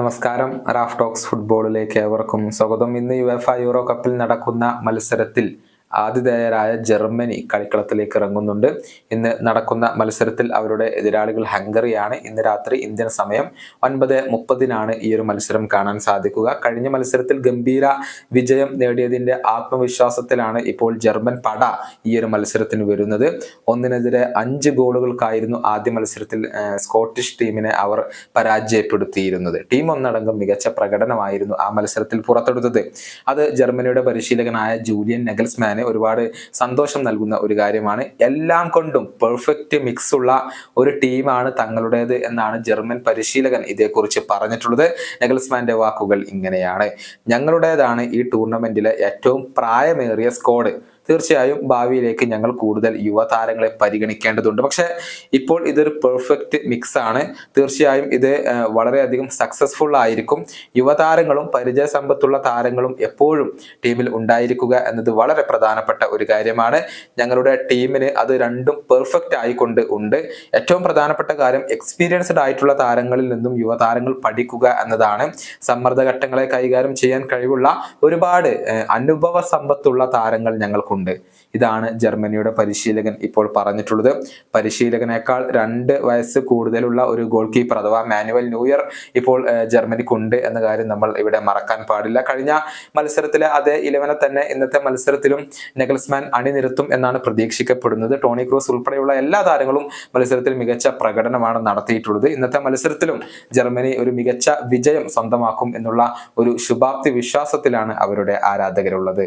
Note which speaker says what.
Speaker 1: നമസ്കാരം. Raf talks ഫുട്ബോളിലേക്ക് ഏവർക്കും സ്വാഗതം. ഇന്ന് യുഎഫ യൂറോ കപ്പിൽ നടക്കുന്ന മത്സരത്തിൽ ആതിഥേയരായ ജർമ്മനി കളിക്കളത്തിലേക്ക് ഇറങ്ങുന്നുണ്ട്. ഇന്ന് നടക്കുന്ന മത്സരത്തിൽ അവരുടെ എതിരാളികൾ ഹംഗറിയാണ്. ഇന്ന് രാത്രി ഇന്ത്യൻ സമയം ഒൻപത് മുപ്പതിനാണ് ഈ ഒരു മത്സരം കാണാൻ സാധിക്കുക. കഴിഞ്ഞ മത്സരത്തിൽ ഗംഭീര വിജയം നേടിയതിന്റെ ആത്മവിശ്വാസത്തിലാണ് ഇപ്പോൾ ജർമ്മൻ പട ഈ ഒരു മത്സരത്തിന് വരുന്നത്. ഒന്നിനെതിരെ അഞ്ച് ഗോളുകൾക്കായിരുന്നു ആദ്യ മത്സരത്തിൽ സ്കോട്ടിഷ് ടീമിനെ അവർ പരാജയപ്പെടുത്തിയിരുന്നത്. ടീം ഒന്നടങ്കം മികച്ച പ്രകടനമായിരുന്നു ആ മത്സരത്തിൽ പുറത്തെടുത്തത്. അത് ജർമ്മനിയുടെ പരിശീലകനായ ജൂലിയൻ നെഗൽസ്മാന് ഒരുപാട് സന്തോഷം നൽകുന്ന ഒരു കാര്യമാണ്. എല്ലാം കൊണ്ടും പെർഫെക്റ്റ് മിക്സ് ഉള്ള ഒരു ടീമാണ് തങ്ങളുടേത് എന്നാണ് ജർമ്മൻ പരിശീലകൻ ഇതേക്കുറിച്ച് പറഞ്ഞിട്ടുള്ളത്. നെഗൽസ്മാന്റെ വാക്കുകൾ ഇങ്ങനെയാണ്. ഞങ്ങളുടേതാണ് ഈ ടൂർണമെന്റിലെ ഏറ്റവും പ്രായമേറിയ സ്ക്വാഡ് തീർച്ചയായും ഭാവിയിലേക്ക് ഞങ്ങൾ കൂടുതൽ യുവതാരങ്ങളെ പരിഗണിക്കേണ്ടതുണ്ട്. പക്ഷെ ഇപ്പോൾ ഇതൊരു പെർഫെക്റ്റ് മിക്സ് ആണ്. തീർച്ചയായും ഇത് വളരെയധികം സക്സസ്ഫുൾ ആയിരിക്കും. യുവതാരങ്ങളും പരിചയസമ്പത്തുള്ള താരങ്ങളും എപ്പോഴും ടീമിൽ ഉണ്ടായിരിക്കുക എന്നത് വളരെ പ്രധാനപ്പെട്ട ഒരു കാര്യമാണ്. ഞങ്ങളുടെ ടീമിന് അത് രണ്ടും പെർഫെക്റ്റ് ആയിക്കൊണ്ട് ഉണ്ട്. ഏറ്റവും പ്രധാനപ്പെട്ട കാര്യം എക്സ്പീരിയൻസ്ഡ് ആയിട്ടുള്ള താരങ്ങളിൽ നിന്നും യുവതാരങ്ങൾ പഠിക്കുക എന്നതാണ്. സമ്മർദ്ദ ഘട്ടങ്ങളെ കൈകാര്യം ചെയ്യാൻ കഴിവുള്ള ഒരുപാട് അനുഭവ സമ്പത്തുള്ള താരങ്ങൾ ഞങ്ങൾക്കുണ്ട് ഇതാണ് ജർമ്മനിയുടെ പരിശീലകൻ ഇപ്പോൾ പറഞ്ഞിട്ടുള്ളത്. പരിശീലകനേക്കാൾ രണ്ട് വയസ്സ് കൂടുതലുള്ള ഒരു ഗോൾ കീപ്പർ അഥവാ മാനുവൽ ന്യൂയർ ഇപ്പോൾ ജർമ്മനിക്കുണ്ട് എന്ന കാര്യം നമ്മൾ ഇവിടെ മറക്കാൻ പാടില്ല. കഴിഞ്ഞ മത്സരത്തിലെ അതേ ഇലവനെ തന്നെ ഇന്നത്തെ മത്സരത്തിലും നെഗൽസ്മാൻ അണിനിരത്തും എന്നാണ് പ്രതീക്ഷിക്കപ്പെടുന്നത്. ടോണി ക്രൂസ് ഉൾപ്പെടെയുള്ള എല്ലാ താരങ്ങളും മത്സരത്തിൽ മികച്ച പ്രകടനമാണ് നടത്തിയിട്ടുള്ളത്. ഇന്നത്തെ മത്സരത്തിലും ജർമ്മനി ഒരു മികച്ച വിജയം സ്വന്തമാക്കും എന്നുള്ള ഒരു ശുഭാപ്തി വിശ്വാസത്തിലാണ് അവരുടെ ആരാധകരുള്ളത്.